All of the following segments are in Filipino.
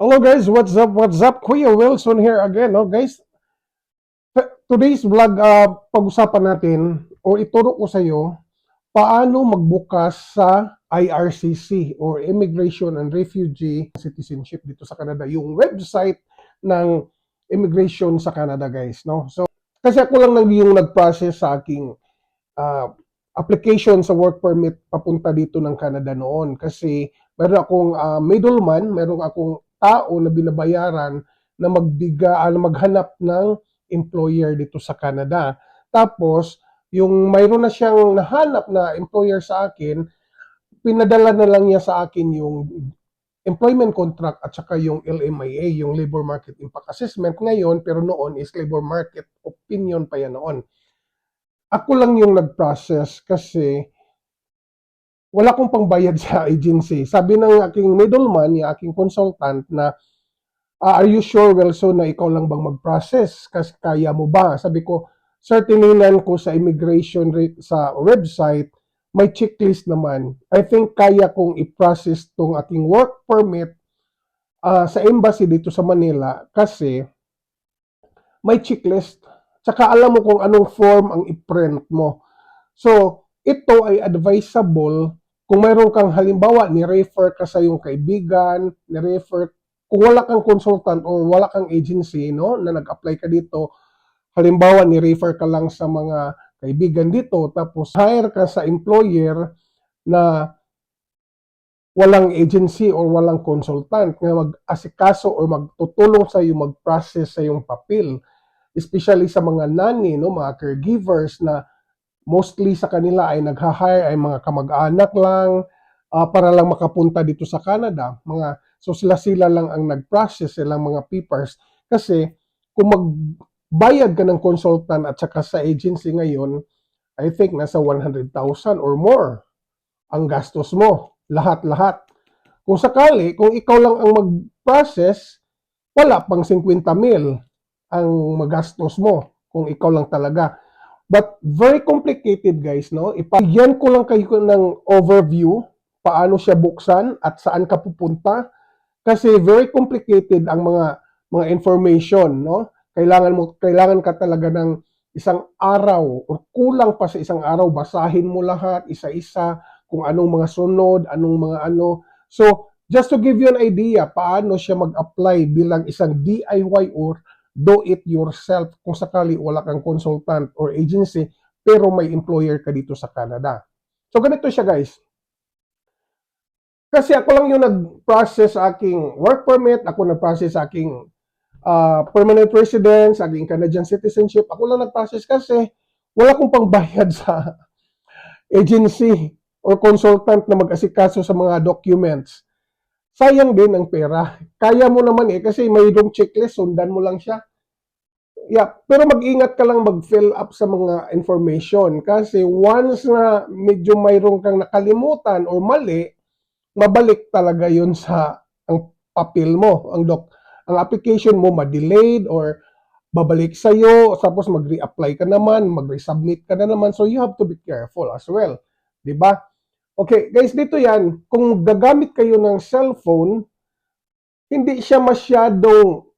Hello guys, what's up? What's up? Kuya Wilson here again, no guys. Today's vlog, uh, pag-usapan natin o ituro ko sa iyo paano magbukas sa IRCC or Immigration and Refugee Citizenship dito sa Canada, yung website ng immigration sa Canada, guys, no? So, kasi ako lang nag yung nag-process sa aking uh, application sa work permit papunta dito ng Canada noon kasi meron akong uh, middleman, meron akong tao na binabayaran na magbiga ah, na maghanap ng employer dito sa Canada. Tapos yung mayroon na siyang nahanap na employer sa akin, pinadala na lang niya sa akin yung employment contract at saka yung LMIA, yung Labor Market Impact Assessment ngayon, pero noon is Labor Market Opinion pa yan noon. Ako lang yung nag-process kasi wala akong pangbayad sa agency. Sabi ng aking middleman, yung aking consultant na, ah, are you sure, Wilson, na ikaw lang bang mag-process? Kasi kaya mo ba? Sabi ko, sir, tinignan ko sa immigration sa website, may checklist naman. I think kaya kong i-process tong aking work permit ah, sa embassy dito sa Manila kasi may checklist. Tsaka alam mo kung anong form ang i-print mo. So, ito ay advisable kung mayroon kang halimbawa, ni-refer ka sa iyong kaibigan, ni-refer, kung wala kang consultant or wala kang agency, no, na nag-apply ka dito, halimbawa, ni-refer ka lang sa mga kaibigan dito, tapos hire ka sa employer na walang agency or walang consultant na mag-asikaso or magtutulong sa iyo mag-process sa iyong papel. Especially sa mga nani, no, mga caregivers na mostly sa kanila ay nagha-hire ay mga kamag-anak lang uh, para lang makapunta dito sa Canada. Mga so sila sila lang ang nag-process silang mga papers kasi kung magbayad ka ng consultant at saka sa agency ngayon, I think nasa 100,000 or more ang gastos mo, lahat-lahat. Kung sakali, kung ikaw lang ang mag-process, wala pang 50 mil ang magastos mo kung ikaw lang talaga. But very complicated guys, no? Ipagyan ko lang kayo ng overview paano siya buksan at saan ka pupunta kasi very complicated ang mga mga information, no? Kailangan mo kailangan ka talaga ng isang araw o kulang pa sa isang araw basahin mo lahat isa-isa kung anong mga sunod, anong mga ano. So, just to give you an idea paano siya mag-apply bilang isang DIY or do it yourself kung sakali wala kang consultant or agency pero may employer ka dito sa Canada. So ganito siya guys. Kasi ako lang yung nag-process sa aking work permit, ako nag-process aking uh, permanent residence, aking Canadian citizenship. Ako lang nag-process kasi wala kong pangbayad sa agency or consultant na mag-asikaso sa mga documents sayang din ang pera. Kaya mo naman eh, kasi mayroong checklist, sundan mo lang siya. Yeah, pero mag-ingat ka lang mag-fill up sa mga information kasi once na medyo mayroon kang nakalimutan or mali, mabalik talaga yun sa ang papel mo, ang doc, ang application mo ma-delayed or babalik sa iyo tapos mag-reapply ka naman, mag-resubmit ka na naman. So you have to be careful as well. 'Di ba? Okay, guys, dito yan, kung gagamit kayo ng cellphone, hindi siya masyadong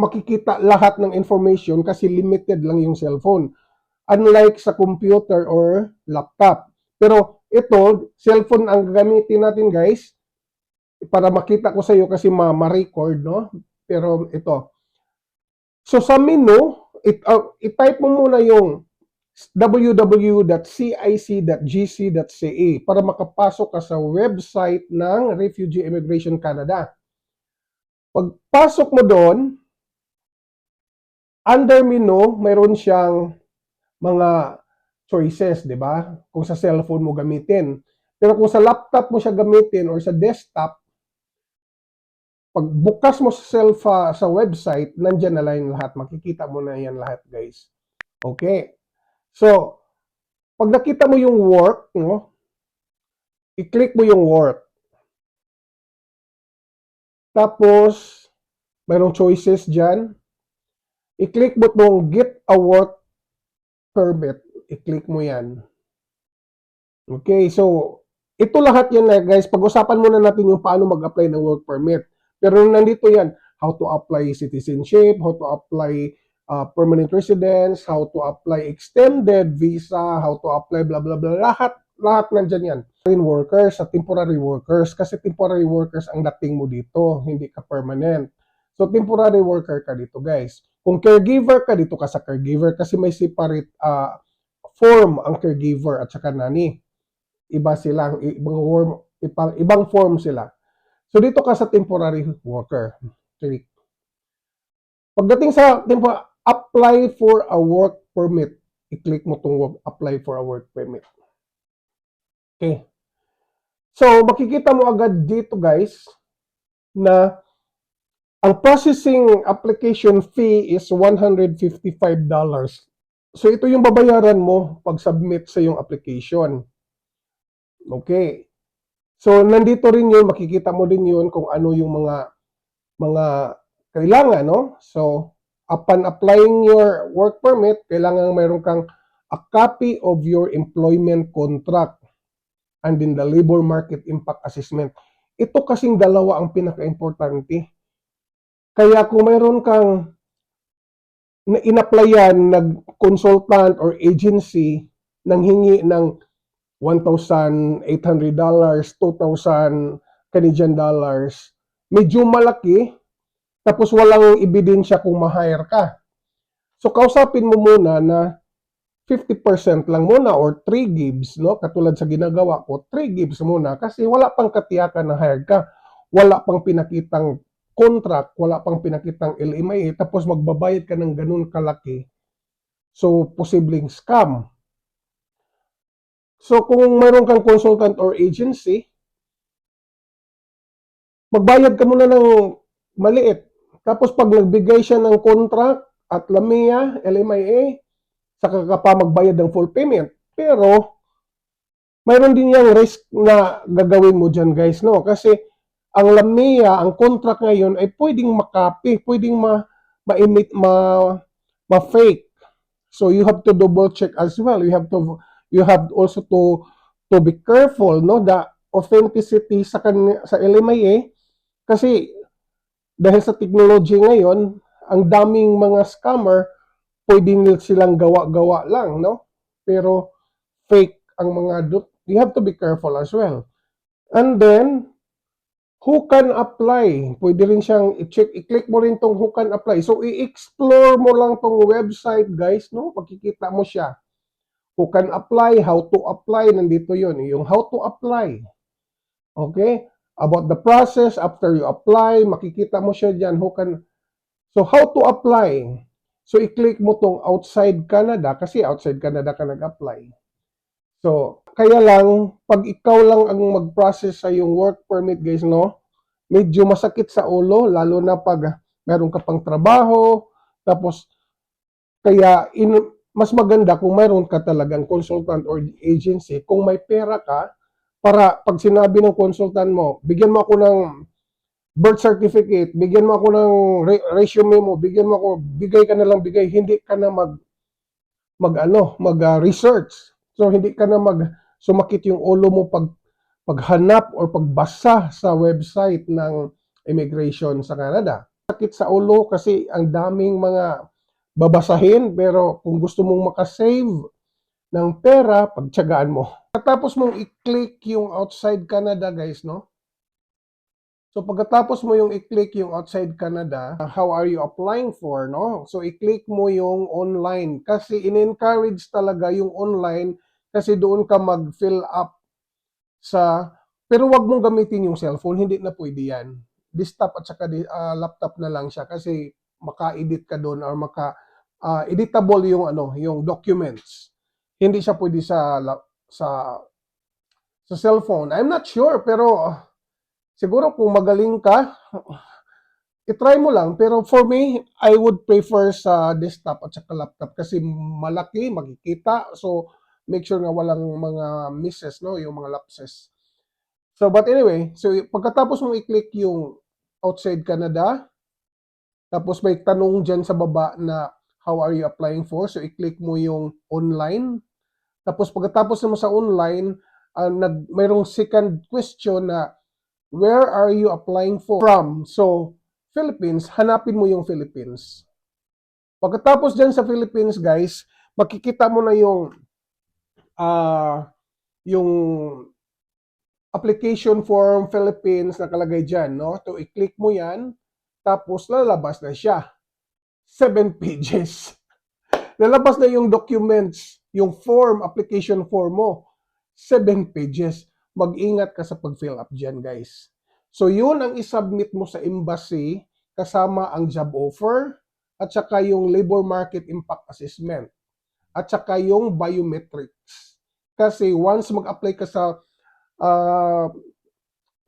makikita lahat ng information kasi limited lang yung cellphone. Unlike sa computer or laptop. Pero ito, cellphone ang gamitin natin guys, para makita ko sa iyo kasi ma-record, no? Pero ito. So sa menu, it, uh, i-type mo muna yung www.cic.gc.ca para makapasok ka sa website ng Refugee Immigration Canada. Pagpasok mo doon, under menu, mayroon siyang mga choices, di ba? Kung sa cellphone mo gamitin. Pero kung sa laptop mo siya gamitin or sa desktop, pag bukas mo sa self uh, sa website, nandiyan na lang lahat. Makikita mo na yan lahat, guys. Okay. So, pag nakita mo yung work, no, i-click mo yung work. Tapos, mayroong choices dyan. I-click mo itong get a work permit. I-click mo yan. Okay, so, ito lahat yan na guys. Pag-usapan muna natin yung paano mag-apply ng work permit. Pero nandito yan, how to apply citizenship, how to apply uh, permanent residence, how to apply extended visa, how to apply blah blah blah. Lahat, lahat nandyan yan. Foreign workers at temporary workers. Kasi temporary workers ang dating mo dito, hindi ka permanent. So, temporary worker ka dito, guys. Kung caregiver ka, dito ka sa caregiver kasi may separate uh, form ang caregiver at saka nani. Iba silang, ibang form, ibang, ibang form sila. So, dito ka sa temporary worker. Pagdating sa tempo, apply for a work permit. I-click mo itong apply for a work permit. Okay. So, makikita mo agad dito guys na ang processing application fee is $155. So, ito yung babayaran mo pag submit sa yung application. Okay. So, nandito rin yun, makikita mo din yun kung ano yung mga mga kailangan, no? So, upon applying your work permit, kailangan mayroon kang a copy of your employment contract and then the labor market impact assessment. Ito kasing dalawa ang pinaka-importante. Kaya kung mayroon kang na in-applyan nag-consultant or agency nang hingi ng $1,800, 2,000 Canadian dollars, medyo malaki, tapos walang ebidensya kung ma-hire ka. So, kausapin mo muna na 50% lang muna or 3 gives, no? Katulad sa ginagawa ko, 3 gives muna kasi wala pang katiyakan na hired ka. Wala pang pinakitang contract, wala pang pinakitang LMIA, tapos magbabayad ka ng ganun kalaki. So, posibleng scam. So, kung mayroon kang consultant or agency, magbayad ka muna ng maliit. Tapos pag nagbigay siya ng contract at LAMIA, LMIA, saka ka pa magbayad ng full payment. Pero, mayroon din yung risk na gagawin mo dyan guys, no? Kasi, ang LAMIA, ang contract ngayon ay pwedeng makapi, pwedeng ma, ma-emit, ma, ma-fake. So, you have to double check as well. You have to, you have also to, to be careful, no? The authenticity sa, kan, sa LMIA, kasi dahil sa technology ngayon, ang daming mga scammer, pwedeng silang gawa-gawa lang, no? Pero fake ang mga do- you have to be careful as well. And then, who can apply? Pwede rin siyang i-check, i-click mo rin tong who can apply. So, i-explore mo lang tong website, guys, no? Makikita mo siya. Who can apply, how to apply, nandito yon Yung how to apply. Okay? About the process after you apply, makikita mo siya diyan who can So how to apply? So i-click mo tong outside Canada kasi outside Canada ka nag-apply. So kaya lang pag ikaw lang ang mag-process sa yung work permit guys no, medyo masakit sa ulo lalo na pag meron ka pang trabaho tapos kaya in, mas maganda kung mayroon ka talagang consultant or agency kung may pera ka para pag sinabi ng consultant mo, bigyan mo ako ng birth certificate, bigyan mo ako ng re- resume mo, bigyan mo ako, bigay ka na lang bigay, hindi ka na mag mag ano, mag uh, research. So hindi ka na mag sumakit yung ulo mo pag paghanap or pagbasa sa website ng immigration sa Canada. Sakit sa ulo kasi ang daming mga babasahin pero kung gusto mong makasave ng pera, pagtsagaan mo. Pagkatapos mong i-click yung outside Canada, guys, no? So pagkatapos mo yung i-click yung outside Canada, how are you applying for, no? So i-click mo yung online kasi in-encourage talaga yung online kasi doon ka mag-fill up sa pero wag mong gamitin yung cellphone, hindi na pwede yan. Desktop at saka uh, laptop na lang siya kasi maka-edit ka doon or maka uh, editable yung ano, yung documents. Hindi siya pwede sa sa sa cellphone. I'm not sure pero siguro kung magaling ka i-try mo lang pero for me I would prefer sa desktop at saka laptop kasi malaki makikita so make sure nga walang mga misses no yung mga lapses. So but anyway, so pagkatapos mong i-click yung outside Canada tapos may tanong diyan sa baba na how are you applying for? So i-click mo yung online tapos pagkatapos mo sa online, uh, nag mayroong second question na where are you applying for? From. So, Philippines, hanapin mo yung Philippines. Pagkatapos dyan sa Philippines, guys, makikita mo na yung ah yung application form Philippines nakalagay dyan, no? So, i-click mo yan, tapos lalabas na siya. Seven pages. lalabas na yung documents, yung form, application form mo. Seven pages. Mag-ingat ka sa pag-fill up dyan, guys. So, yun ang isubmit mo sa embassy kasama ang job offer at saka yung labor market impact assessment at saka yung biometrics. Kasi once mag-apply ka sa ah,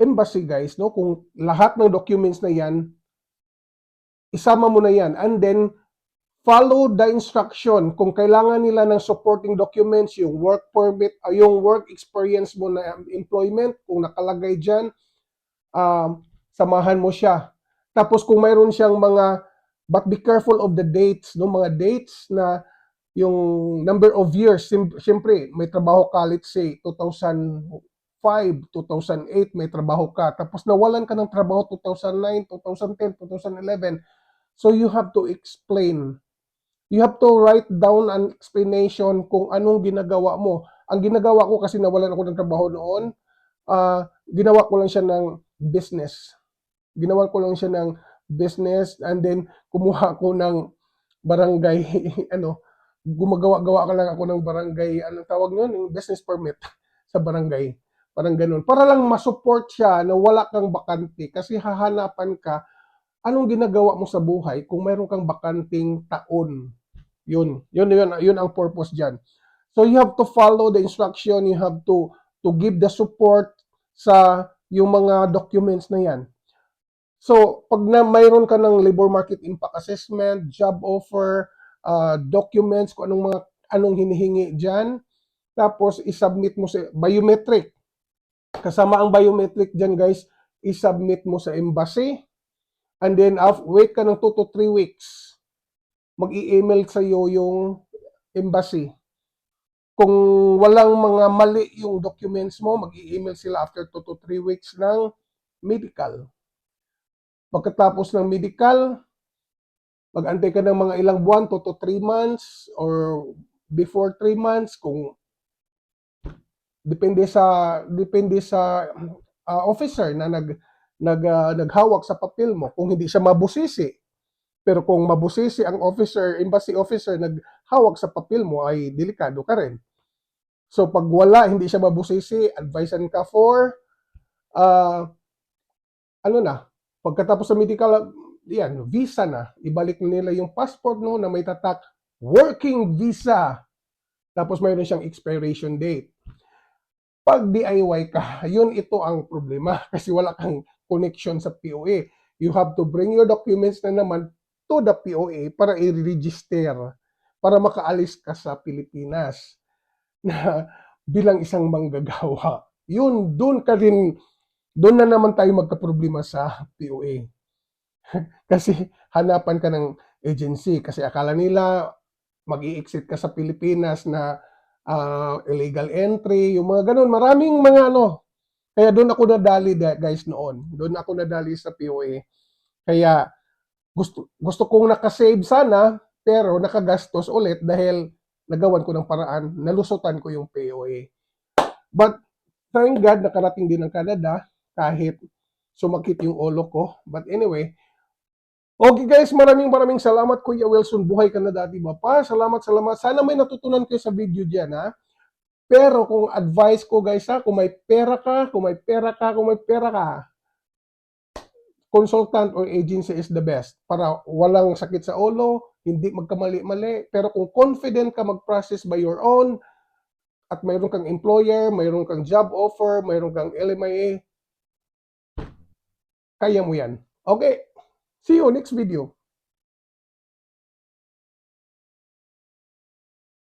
embassy guys, no, kung lahat ng documents na yan, isama mo na yan. And then, follow the instruction. Kung kailangan nila ng supporting documents, yung work permit, ah, yung work experience mo na employment, kung nakalagay dyan, um, samahan mo siya. Tapos kung mayroon siyang mga, but be careful of the dates, no, mga dates na yung number of years, siyempre, may trabaho ka, let's say, 2005, 2008, may trabaho ka. Tapos nawalan ka ng trabaho 2009, 2010, 2011. So you have to explain. You have to write down an explanation kung anong ginagawa mo. Ang ginagawa ko kasi nawalan ako ng trabaho noon, ah, ginawa ko lang siya ng business. Ginawa ko lang siya ng business and then kumuha ako ng barangay, ano, gumagawa-gawa ka lang ako ng barangay, anong tawag nun, yung business permit sa barangay. Parang ganun. Para lang masupport siya na wala kang bakante kasi hahanapan ka anong ginagawa mo sa buhay kung mayroon kang bakanting taon. Yun. Yun, yun, yun ang purpose dyan. So you have to follow the instruction, you have to to give the support sa yung mga documents na yan. So, pag na mayroon ka ng labor market impact assessment, job offer, uh, documents, kung anong mga anong hinihingi diyan, tapos i-submit mo sa biometric. Kasama ang biometric diyan, guys, i-submit mo sa embassy. And then af- wait ka ng 2 to 3 weeks. Mag-i-email sa iyo yung embassy. Kung walang mga mali yung documents mo, mag-i-email sila after 2 to 3 weeks ng medical. Pagkatapos ng medical, mag-antay ka ng mga ilang buwan, 2 to 3 months, or before 3 months, kung depende sa depende sa ah, officer na nag nag ah, naghawak sa papel mo kung hindi siya mabusisi. Pero kung mabusisi ang officer, embassy officer naghawak sa papel mo ay delikado ka rin. So pag wala, hindi siya mabusisi, advisean ka for ah ano na, pagkatapos sa medical, yan, visa na. Ibalik nila yung passport no na may tatak working visa. Tapos mayroon siyang expiration date. Pag DIY ka, yun ito ang problema kasi wala kang connection sa POA. You have to bring your documents na naman to the POA para i-register para makaalis ka sa Pilipinas na bilang isang manggagawa. Yun, doon ka rin, doon na naman tayo magkaproblema sa POA. kasi hanapan ka ng agency kasi akala nila mag exit ka sa Pilipinas na ah, illegal entry, yung mga ganun. Maraming mga ano. Kaya doon ako nadali da- guys noon. Doon ako nadali sa POA. Kaya gusto gusto kong nakasave sana pero nakagastos ulit dahil nagawan ko ng paraan, nalusutan ko yung POA. But thank God nakarating din ng Canada kahit sumakit yung ulo ko. But anyway, Okay guys, maraming maraming salamat Kuya Wilson. Buhay ka na dati ba pa? Salamat, salamat. Sana may natutunan kayo sa video dyan ha. Pero kung advice ko guys ha, kung may pera ka, kung may pera ka, kung may pera ka, consultant or agency is the best para walang sakit sa ulo, hindi magkamali-mali. Pero kung confident ka mag-process by your own, at mayroon kang employer, mayroon kang job offer, mayroon kang LMIA, kaya mo yan. Okay, see you next video.